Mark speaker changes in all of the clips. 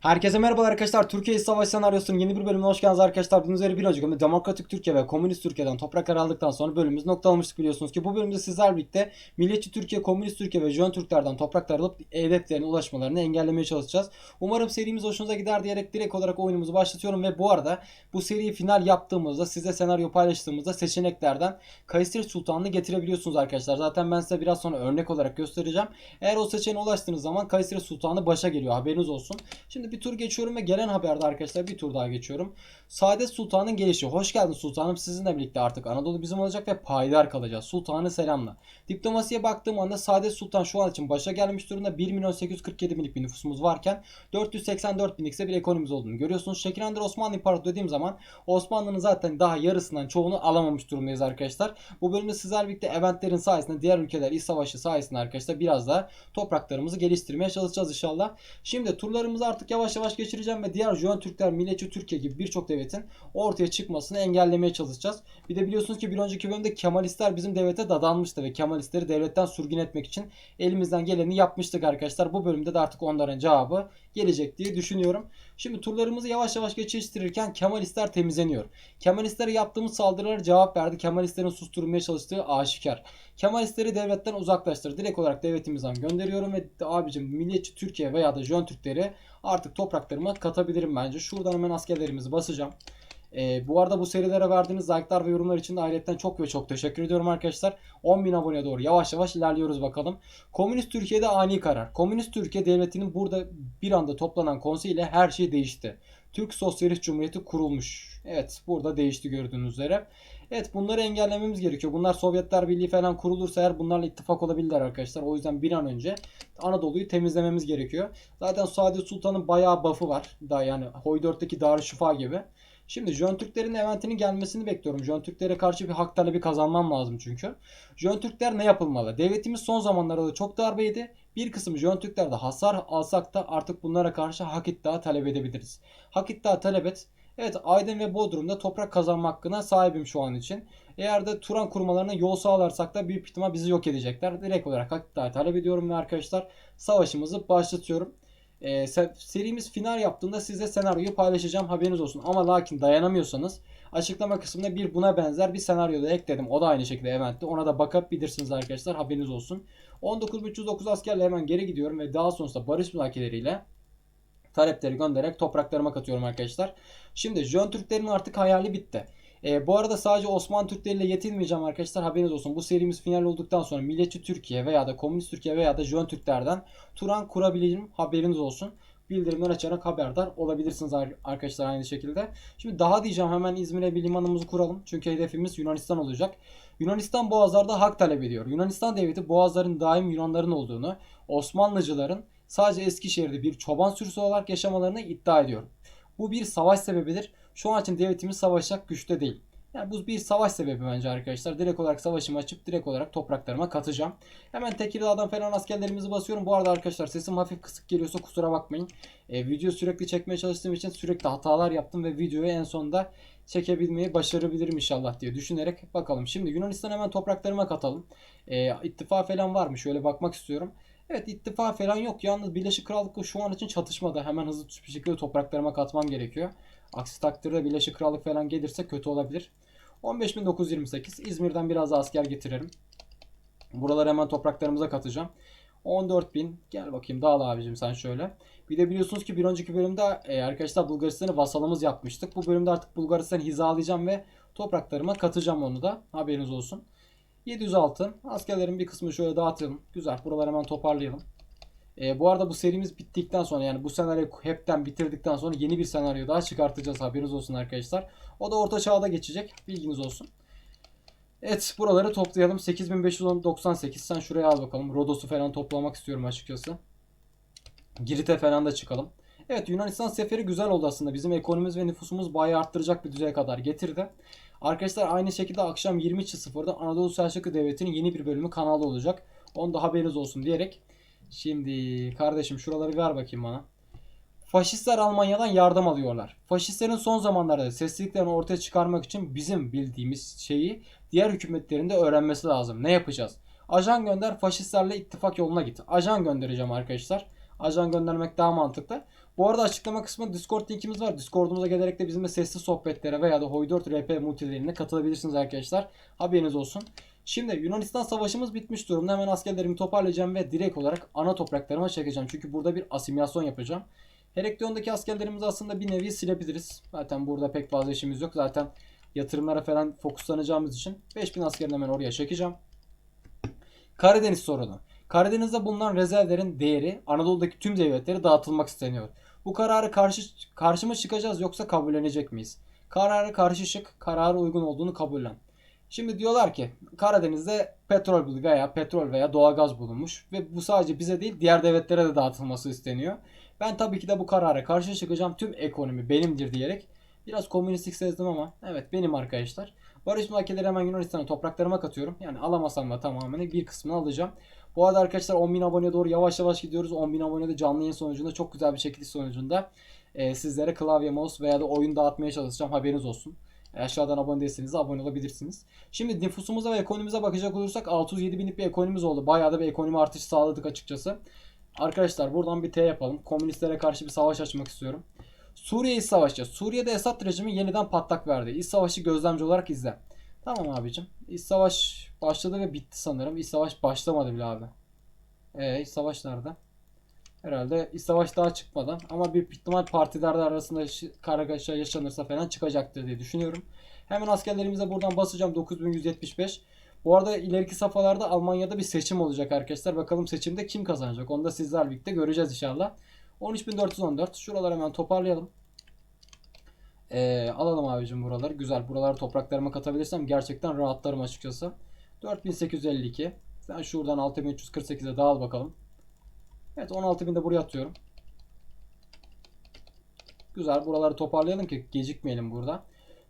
Speaker 1: Herkese merhabalar arkadaşlar. Türkiye Savaş Senaryosu'nun yeni bir bölümüne hoş geldiniz arkadaşlar. Bunun üzeri bir bölümde Demokratik Türkiye ve Komünist Türkiye'den topraklar aldıktan sonra bölümümüz noktalamıştık biliyorsunuz ki. Bu bölümde sizler birlikte Milliyetçi Türkiye, Komünist Türkiye ve Jön Türklerden topraklar alıp hedeflerine ulaşmalarını engellemeye çalışacağız. Umarım serimiz hoşunuza gider diyerek direkt olarak oyunumuzu başlatıyorum ve bu arada bu seriyi final yaptığımızda size senaryo paylaştığımızda seçeneklerden Kayseri Sultan'ını getirebiliyorsunuz arkadaşlar. Zaten ben size biraz sonra örnek olarak göstereceğim. Eğer o seçeneğe ulaştığınız zaman Kayseri Sultanı başa geliyor haberiniz olsun. Şimdi bir tur geçiyorum ve gelen haberde arkadaşlar bir tur daha geçiyorum. Saadet Sultan'ın gelişi. Hoş geldin sultanım. Sizinle birlikte artık Anadolu bizim olacak ve payidar kalacağız. Sultanı selamla. Diplomasiye baktığım anda Saadet Sultan şu an için başa gelmiş durumda. 1 milyon 847 binlik bir nüfusumuz varken 484 binlik ise bir ekonomimiz olduğunu görüyorsunuz. Şekillendir Osmanlı İmparatorluğu dediğim zaman Osmanlı'nın zaten daha yarısından çoğunu alamamış durumdayız arkadaşlar. Bu bölümde sizler birlikte eventlerin sayesinde diğer ülkeler iç savaşı sayesinde arkadaşlar biraz daha topraklarımızı geliştirmeye çalışacağız inşallah. Şimdi turlarımızı artık yavaş yavaş geçireceğim ve diğer Jön Türkler, Milliyetçi Türkiye gibi birçok devletin ortaya çıkmasını engellemeye çalışacağız. Bir de biliyorsunuz ki bir önceki bölümde Kemalistler bizim devlete dadanmıştı ve Kemalistleri devletten sürgün etmek için elimizden geleni yapmıştık arkadaşlar. Bu bölümde de artık onların cevabı gelecek diye düşünüyorum. Şimdi turlarımızı yavaş yavaş geçiştirirken Kemalistler temizleniyor. Kemalistlere yaptığımız saldırılara cevap verdi. Kemalistlerin susturulmaya çalıştığı aşikar. Kemalistleri devletten uzaklaştır. Direkt olarak devletimizden gönderiyorum ve abicim milliyetçi Türkiye veya da Jön Türkleri artık topraklarıma katabilirim bence. Şuradan hemen askerlerimizi basacağım. Ee, bu arada bu serilere verdiğiniz like'lar ve yorumlar için de ayrıca çok ve çok teşekkür ediyorum arkadaşlar. 10.000 aboneye doğru yavaş yavaş ilerliyoruz bakalım. Komünist Türkiye'de ani karar. Komünist Türkiye devletinin burada bir anda toplanan konsey ile her şey değişti. Türk Sosyalist Cumhuriyeti kurulmuş. Evet burada değişti gördüğünüz üzere. Evet bunları engellememiz gerekiyor. Bunlar Sovyetler Birliği falan kurulursa eğer bunlarla ittifak olabilirler arkadaşlar. O yüzden bir an önce Anadolu'yu temizlememiz gerekiyor. Zaten Saadet Sultan'ın bayağı buff'ı var. Daha yani Hoy 4'teki Darüşşifa gibi. Şimdi Jön Türklerin eventinin gelmesini bekliyorum. Jön Türklere karşı bir hak talebi kazanmam lazım çünkü. Jön Türkler ne yapılmalı? Devletimiz son zamanlarda da çok darbe yedi. Bir kısım Jön Türklerde hasar alsak da artık bunlara karşı hak iddia talep edebiliriz. Hak iddia talep et. Evet Aydın ve Bodrum'da toprak kazanma hakkına sahibim şu an için. Eğer de Turan kurmalarına yol sağlarsak da büyük ihtimal bizi yok edecekler. Direkt olarak iddia talep ediyorum ve arkadaşlar savaşımızı başlatıyorum. Ee, serimiz final yaptığında size senaryoyu paylaşacağım haberiniz olsun. Ama lakin dayanamıyorsanız açıklama kısmında bir buna benzer bir senaryo da ekledim. O da aynı şekilde eventte. Ona da bakabilirsiniz arkadaşlar haberiniz olsun. 19.309 askerle hemen geri gidiyorum ve daha sonrasında barış müzakereleriyle talepleri göndererek topraklarıma katıyorum arkadaşlar. Şimdi Jön Türklerin artık hayali bitti. E, bu arada sadece Osmanlı Türkleriyle yetinmeyeceğim arkadaşlar haberiniz olsun. Bu serimiz final olduktan sonra Milliyetçi Türkiye veya da Komünist Türkiye veya da Jön Türklerden Turan kurabilirim haberiniz olsun. Bildirimler açarak haberdar olabilirsiniz arkadaşlar aynı şekilde. Şimdi daha diyeceğim hemen İzmir'e bir limanımızı kuralım. Çünkü hedefimiz Yunanistan olacak. Yunanistan boğazlarda hak talep ediyor. Yunanistan devleti boğazların daim Yunanların olduğunu, Osmanlıcıların sadece Eskişehir'de bir çoban sürüsü olarak yaşamalarını iddia ediyor. Bu bir savaş sebebidir. Şu an için devletimiz savaşacak güçte değil. Yani bu bir savaş sebebi bence arkadaşlar. Direkt olarak savaşımı açıp direkt olarak topraklarıma katacağım. Hemen Tekirdağ'dan falan askerlerimizi basıyorum. Bu arada arkadaşlar sesim hafif kısık geliyorsa kusura bakmayın. E, video sürekli çekmeye çalıştığım için sürekli hatalar yaptım ve videoyu en sonunda çekebilmeyi başarabilirim inşallah diye düşünerek bakalım. Şimdi Yunanistan hemen topraklarıma katalım. E, ittifak falan var mı? Şöyle bakmak istiyorum. Evet ittifak falan yok. Yalnız Birleşik Krallık'la şu an için çatışmada. Hemen hızlı bir şekilde topraklarıma katmam gerekiyor. Aksi takdirde Birleşik Krallık falan gelirse kötü olabilir. 15.928 İzmir'den biraz daha asker getiririm. Buraları hemen topraklarımıza katacağım. 14.000 gel bakayım dağıl abicim sen şöyle. Bir de biliyorsunuz ki bir önceki bölümde e, arkadaşlar Bulgaristan'ı vasalımız yapmıştık. Bu bölümde artık Bulgaristan'ı hizalayacağım ve topraklarıma katacağım onu da. Haberiniz olsun. 706 askerlerin bir kısmını şöyle dağıtalım. Güzel buraları hemen toparlayalım. E, bu arada bu serimiz bittikten sonra yani bu senaryo hepten bitirdikten sonra yeni bir senaryo daha çıkartacağız haberiniz olsun arkadaşlar. O da orta çağda geçecek bilginiz olsun. Evet buraları toplayalım. 8598 sen şuraya al bakalım. Rodos'u falan toplamak istiyorum açıkçası. Girit'e falan da çıkalım. Evet Yunanistan seferi güzel oldu aslında. Bizim ekonomimiz ve nüfusumuz bayağı arttıracak bir düzeye kadar getirdi. Arkadaşlar aynı şekilde akşam 20.00'da Anadolu Selçuklu Devleti'nin yeni bir bölümü kanalda olacak. Onu da haberiniz olsun diyerek. Şimdi kardeşim şuraları ver bakayım bana. Faşistler Almanya'dan yardım alıyorlar. Faşistlerin son zamanlarda sesliliklerini ortaya çıkarmak için bizim bildiğimiz şeyi diğer hükümetlerin de öğrenmesi lazım. Ne yapacağız? Ajan gönder faşistlerle ittifak yoluna git. Ajan göndereceğim arkadaşlar. Ajan göndermek daha mantıklı. Bu arada açıklama kısmında Discord linkimiz var. Discord'umuza gelerek de bizimle sesli sohbetlere veya da Hoy4 RP multilerine katılabilirsiniz arkadaşlar. Haberiniz olsun. Şimdi Yunanistan savaşımız bitmiş durumda. Hemen askerlerimi toparlayacağım ve direkt olarak ana topraklarıma çekeceğim. Çünkü burada bir asimilasyon yapacağım. Herakleon'daki askerlerimizi aslında bir nevi silebiliriz. Zaten burada pek fazla işimiz yok. Zaten yatırımlara falan fokuslanacağımız için 5000 askerini hemen oraya çekeceğim. Karadeniz sorunu. Karadeniz'de bulunan rezervlerin değeri Anadolu'daki tüm devletlere dağıtılmak isteniyor. Bu kararı karşı karşı mı çıkacağız yoksa kabullenecek miyiz? Kararı karşı çık, kararı uygun olduğunu kabullen. Şimdi diyorlar ki Karadeniz'de petrol veya petrol veya doğalgaz bulunmuş ve bu sadece bize değil diğer devletlere de dağıtılması isteniyor. Ben tabii ki de bu karara karşı çıkacağım. Tüm ekonomi benimdir diyerek biraz komünistlik sezdim ama evet benim arkadaşlar. Barış müzakereleri hemen Yunanistan'a topraklarıma katıyorum. Yani alamasam da tamamen bir kısmını alacağım. Bu arada arkadaşlar 10.000 aboneye doğru yavaş yavaş gidiyoruz. 10.000 abonede canlı yayın sonucunda çok güzel bir çekiliş sonucunda e, sizlere klavye, mouse veya da oyun dağıtmaya çalışacağım. Haberiniz olsun. Aşağıdan abone değilseniz de abone olabilirsiniz. Şimdi nüfusumuza ve ekonomimize bakacak olursak 607 binlik bir ekonomimiz oldu. Bayağı da bir ekonomi artışı sağladık açıkçası. Arkadaşlar buradan bir T yapalım. Komünistlere karşı bir savaş açmak istiyorum. Suriye İç Savaşı. Suriye'de Esad rejimi yeniden patlak verdi. İç Savaşı gözlemci olarak izle. Tamam abicim. İç Savaş başladı ve bitti sanırım. İç Savaş başlamadı bile abi. Eee İç Savaş nerede? Herhalde İç Savaş daha çıkmadan ama bir ihtimal partiler arasında kargaşa yaşanırsa falan çıkacaktır diye düşünüyorum. Hemen askerlerimize buradan basacağım 9175. Bu arada ileriki safhalarda Almanya'da bir seçim olacak arkadaşlar. Bakalım seçimde kim kazanacak? Onu da sizler birlikte göreceğiz inşallah. 13414. Şuraları hemen toparlayalım. Ee, alalım abicim buraları. Güzel. Buraları topraklarıma katabilirsem gerçekten rahatlarım açıkçası. 4852. Sen şuradan 6348'e dağıl bakalım. Evet 16.000 de buraya atıyorum. Güzel. Buraları toparlayalım ki gecikmeyelim burada.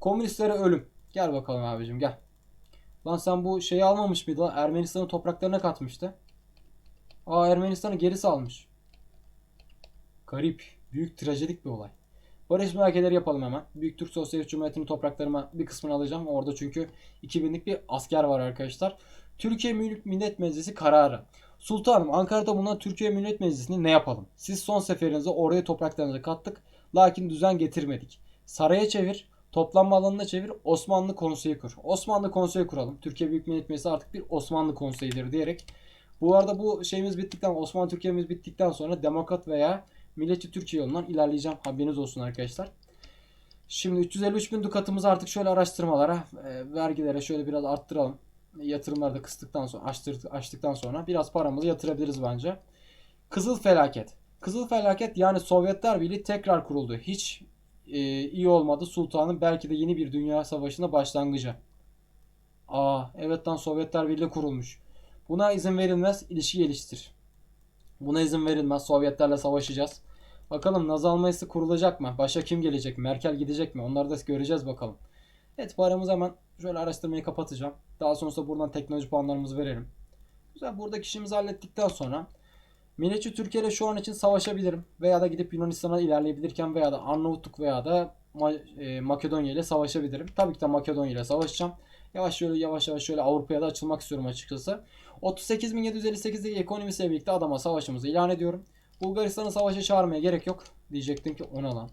Speaker 1: Komünistlere ölüm. Gel bakalım abicim gel. Lan sen bu şeyi almamış mıydın? lan? Ermenistan'ın topraklarına katmıştı. Aa Ermenistan'ı geri salmış. Garip. Büyük trajedik bir olay. Barış müzakereleri yapalım hemen. Büyük Türk Sosyalist Cumhuriyeti'nin topraklarıma bir kısmını alacağım. Orada çünkü 2000'lik bir asker var arkadaşlar. Türkiye Millet Meclisi kararı. Sultanım Ankara'da bulunan Türkiye Millet Meclisi'ni ne yapalım? Siz son seferinizde oraya topraklarınızı kattık. Lakin düzen getirmedik. Saraya çevir, toplanma alanına çevir, Osmanlı konseyi kur. Osmanlı konseyi kuralım. Türkiye Büyük Millet Meclisi artık bir Osmanlı konseyidir diyerek. Bu arada bu şeyimiz bittikten, Osmanlı Türkiye'miz bittikten sonra demokrat veya Milliyetçi Türkiye yolundan ilerleyeceğim. Haberiniz olsun arkadaşlar. Şimdi 353 bin dukatımızı artık şöyle araştırmalara, e, vergilere şöyle biraz arttıralım. Yatırımları da kıstıktan sonra, açtır, açtıktan sonra biraz paramızı yatırabiliriz bence. Kızıl felaket. Kızıl felaket yani Sovyetler Birliği tekrar kuruldu. Hiç e, iyi olmadı sultanın belki de yeni bir dünya savaşına başlangıcı. Aa evet lan Sovyetler Birliği kurulmuş. Buna izin verilmez ilişki geliştir. Buna izin verilmez Sovyetlerle savaşacağız. Bakalım Nazi Almanyası kurulacak mı? Başa kim gelecek? Merkel gidecek mi? Onları da göreceğiz bakalım. Evet paramızı hemen şöyle araştırmayı kapatacağım. Daha sonrasında buradan teknoloji puanlarımızı verelim. Güzel buradaki işimizi hallettikten sonra Milliyetçi Türkiye ile şu an için savaşabilirim. Veya da gidip Yunanistan'a ilerleyebilirken veya da Arnavutluk veya da Ma- e, Makedonya ile savaşabilirim. Tabii ki de Makedonya ile savaşacağım. Yavaş şöyle yavaş yavaş şöyle Avrupa'ya da açılmak istiyorum açıkçası. 38.758'deki ekonomisiyle birlikte adama savaşımızı ilan ediyorum. Bulgaristan'ı savaşa çağırmaya gerek yok. Diyecektim ki ona lan.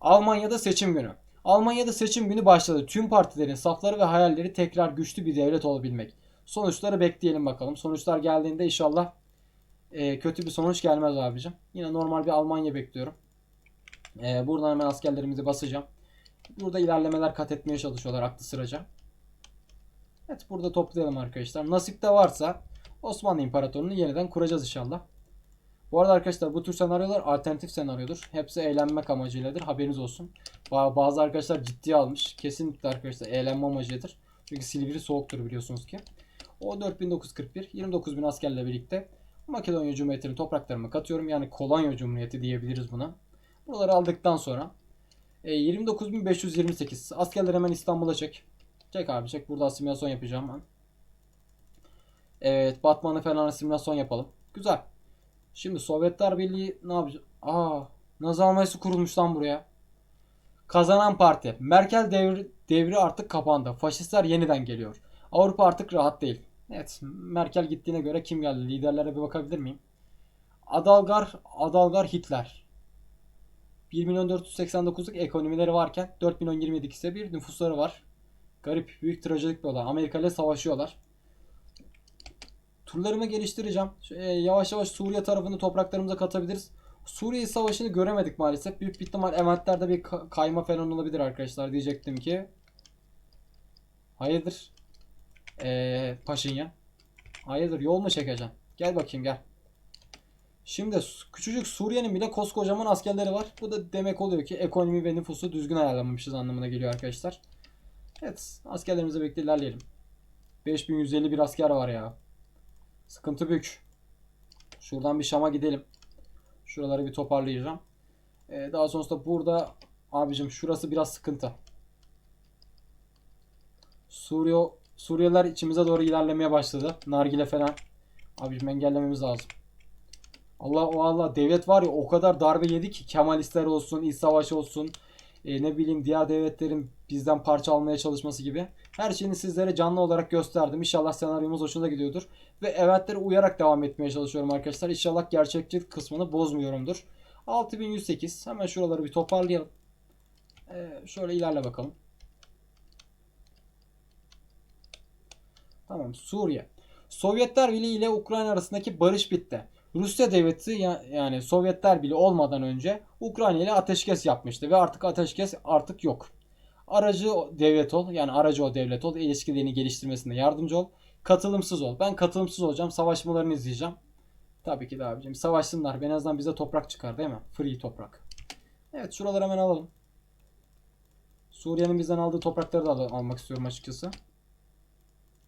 Speaker 1: Almanya'da seçim günü. Almanya'da seçim günü başladı. Tüm partilerin safları ve hayalleri tekrar güçlü bir devlet olabilmek. Sonuçları bekleyelim bakalım. Sonuçlar geldiğinde inşallah e, kötü bir sonuç gelmez abicim. Yine normal bir Almanya bekliyorum. E, buradan hemen askerlerimizi basacağım. Burada ilerlemeler kat etmeye çalışıyorlar aklı sıraca. Evet burada toplayalım arkadaşlar. Nasip de varsa Osmanlı İmparatorluğu'nu yeniden kuracağız inşallah. Bu arada arkadaşlar bu tür senaryolar alternatif senaryodur. Hepsi eğlenmek amacıyladır. Haberiniz olsun. Ba- Bazı arkadaşlar ciddiye almış. Kesinlikle arkadaşlar eğlenme amacıdır. Çünkü Silivri soğuktur biliyorsunuz ki. O 4941 29.000 askerle birlikte Makedonya Cumhuriyeti'nin topraklarıma katıyorum. Yani Kolonya Cumhuriyeti diyebiliriz buna. Buraları aldıktan sonra e, 29.528 askerler hemen İstanbul'a çek. Çek abi çek. Burada asimilasyon yapacağım ben. Evet Batman'ı falan asimilasyon yapalım. Güzel. Şimdi Sovyetler Birliği ne yapacak? Aa, Nazi Almanyası kurulmuş lan buraya. Kazanan parti. Merkel devri, devri artık kapandı. Faşistler yeniden geliyor. Avrupa artık rahat değil. Evet, Merkel gittiğine göre kim geldi? Liderlere bir bakabilir miyim? Adalgar, Adalgar Hitler. 1 milyon 489'luk ekonomileri varken 4 milyon 27 ise bir nüfusları var. Garip, büyük trajedik bir olay. Amerika ile savaşıyorlar. Turlarımı geliştireceğim. E, yavaş yavaş Suriye tarafını topraklarımıza katabiliriz. Suriye savaşını göremedik maalesef. Büyük bir ihtimal eventlerde bir ka- kayma falan olabilir arkadaşlar diyecektim ki. Hayırdır? Eee Paşinyan. Hayırdır yol mu çekeceğim? Gel bakayım gel. Şimdi küçücük Suriye'nin bile koskocaman askerleri var. Bu da demek oluyor ki ekonomi ve nüfusu düzgün ayarlamamışız anlamına geliyor arkadaşlar. Evet askerlerimize birlikte ilerleyelim. 5151 asker var ya. Sıkıntı büyük. Şuradan bir Şam'a gidelim. Şuraları bir toparlayacağım. Ee, daha sonrasında burada abicim şurası biraz sıkıntı. Suriye Suriyeliler içimize doğru ilerlemeye başladı. Nargile falan. Abicim engellememiz lazım. Allah Allah devlet var ya o kadar darbe yedi ki Kemalistler olsun, İç Savaş olsun, e, ne bileyim diğer devletlerin bizden parça almaya çalışması gibi. Her şeyini sizlere canlı olarak gösterdim. İnşallah senaryomuz hoşuna gidiyordur. Ve eventlere uyarak devam etmeye çalışıyorum arkadaşlar. İnşallah gerçekçi kısmını bozmuyorumdur. 6108. Hemen şuraları bir toparlayalım. Ee, şöyle ilerle bakalım. Tamam Suriye. Sovyetler Birliği ile Ukrayna arasındaki barış bitti. Rusya devleti ya- yani Sovyetler Birliği olmadan önce Ukrayna ile ateşkes yapmıştı ve artık ateşkes artık yok. Aracı devlet ol yani aracı o devlet ol ilişkilerini geliştirmesinde yardımcı ol. Katılımsız ol. Ben katılımsız olacağım. Savaşmalarını izleyeceğim. Tabii ki de abicim. Savaşsınlar. En azından bize toprak çıkar değil mi? Free toprak. Evet şuraları hemen alalım. Suriye'nin bizden aldığı toprakları da al- almak istiyorum açıkçası.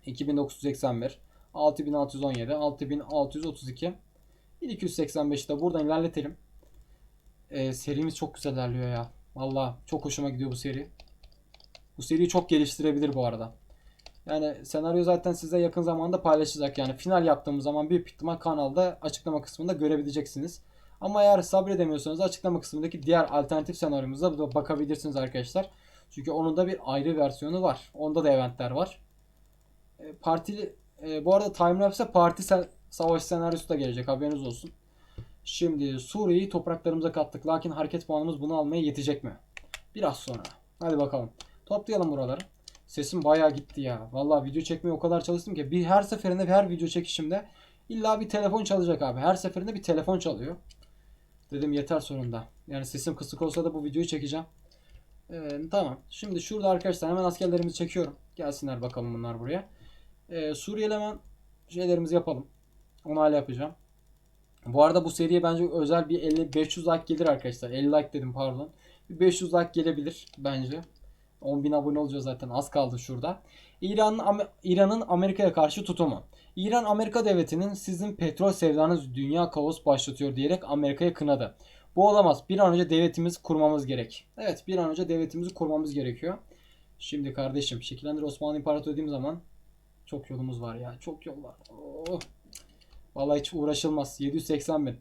Speaker 1: 2981, 6617, 6632, 1285 de buradan ilerletelim. Ee, serimiz çok güzel ilerliyor ya. Valla çok hoşuma gidiyor bu seri. Bu seriyi çok geliştirebilir bu arada. Yani senaryo zaten size yakın zamanda paylaşacak. Yani final yaptığımız zaman büyük ihtimal kanalda açıklama kısmında görebileceksiniz. Ama eğer sabredemiyorsanız açıklama kısmındaki diğer alternatif senaryomuza da bakabilirsiniz arkadaşlar. Çünkü onun da bir ayrı versiyonu var. Onda da eventler var. E, partili e, bu arada timelapse'e parti savaş senaryosu da gelecek haberiniz olsun. Şimdi Suriye'yi topraklarımıza kattık. Lakin hareket puanımız bunu almaya yetecek mi? Biraz sonra. Hadi bakalım. Toplayalım buraları. Sesim bayağı gitti ya. Vallahi video çekmeye o kadar çalıştım ki bir her seferinde her video çekişimde illa bir telefon çalacak abi. Her seferinde bir telefon çalıyor. Dedim yeter sonunda. Yani sesim kısık olsa da bu videoyu çekeceğim. Ee, tamam. Şimdi şurada arkadaşlar hemen askerlerimizi çekiyorum. Gelsinler bakalım bunlar buraya. Ee, Suriyeli hemen şeylerimizi yapalım. Onu hala yapacağım. Bu arada bu seriye bence özel bir 50 500 like gelir arkadaşlar. 50 like dedim pardon. Bir 500 like gelebilir bence. 10.000 abone olacağız zaten az kaldı şurada. İran'ın İran'ın Amerika'ya karşı tutumu. İran Amerika devletinin sizin petrol sevdanız dünya kaos başlatıyor diyerek Amerika'ya kınadı. Bu olamaz. Bir an önce devletimizi kurmamız gerek. Evet bir an önce devletimizi kurmamız gerekiyor. Şimdi kardeşim şekillendir Osmanlı İmparatorluğu dediğim zaman çok yolumuz var ya. Çok yol var. Oh. Vallahi hiç uğraşılmaz. 780 bin.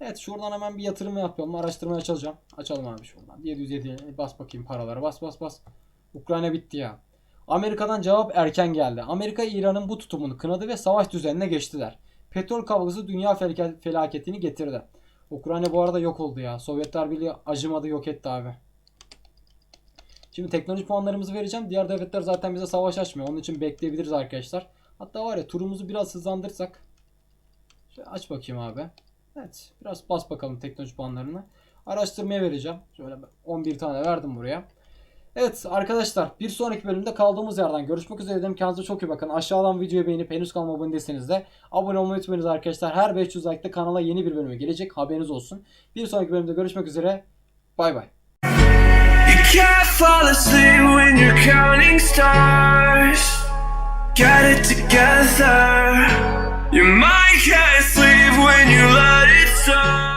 Speaker 1: Evet şuradan hemen bir yatırım yapalım. Araştırmaya çalışacağım. Açalım abi şuradan. 707 bas bakayım paralara. Bas bas bas. Ukrayna bitti ya. Amerika'dan cevap erken geldi. Amerika İran'ın bu tutumunu kınadı ve savaş düzenine geçtiler. Petrol kavgası dünya felak- felaketini getirdi. Ukrayna bu arada yok oldu ya. Sovyetler Birliği acımadı yok etti abi. Şimdi teknoloji puanlarımızı vereceğim. Diğer devletler zaten bize savaş açmıyor. Onun için bekleyebiliriz arkadaşlar. Hatta var ya turumuzu biraz hızlandırsak. Aç bakayım abi. Evet. Biraz bas bakalım teknoloji puanlarını. Araştırmaya vereceğim. Şöyle 11 tane verdim buraya. Evet arkadaşlar bir sonraki bölümde kaldığımız yerden görüşmek üzere dedim. Kendinize çok iyi bakın. Aşağıdan videoyu beğenip henüz kanalıma abone değilseniz de abone olmayı unutmayınız arkadaşlar. Her 500 like'da kanala yeni bir bölümü gelecek. Haberiniz olsun. Bir sonraki bölümde görüşmek üzere. Bay bay.
Speaker 2: Get it together. Your mind can't sleep when you let it start.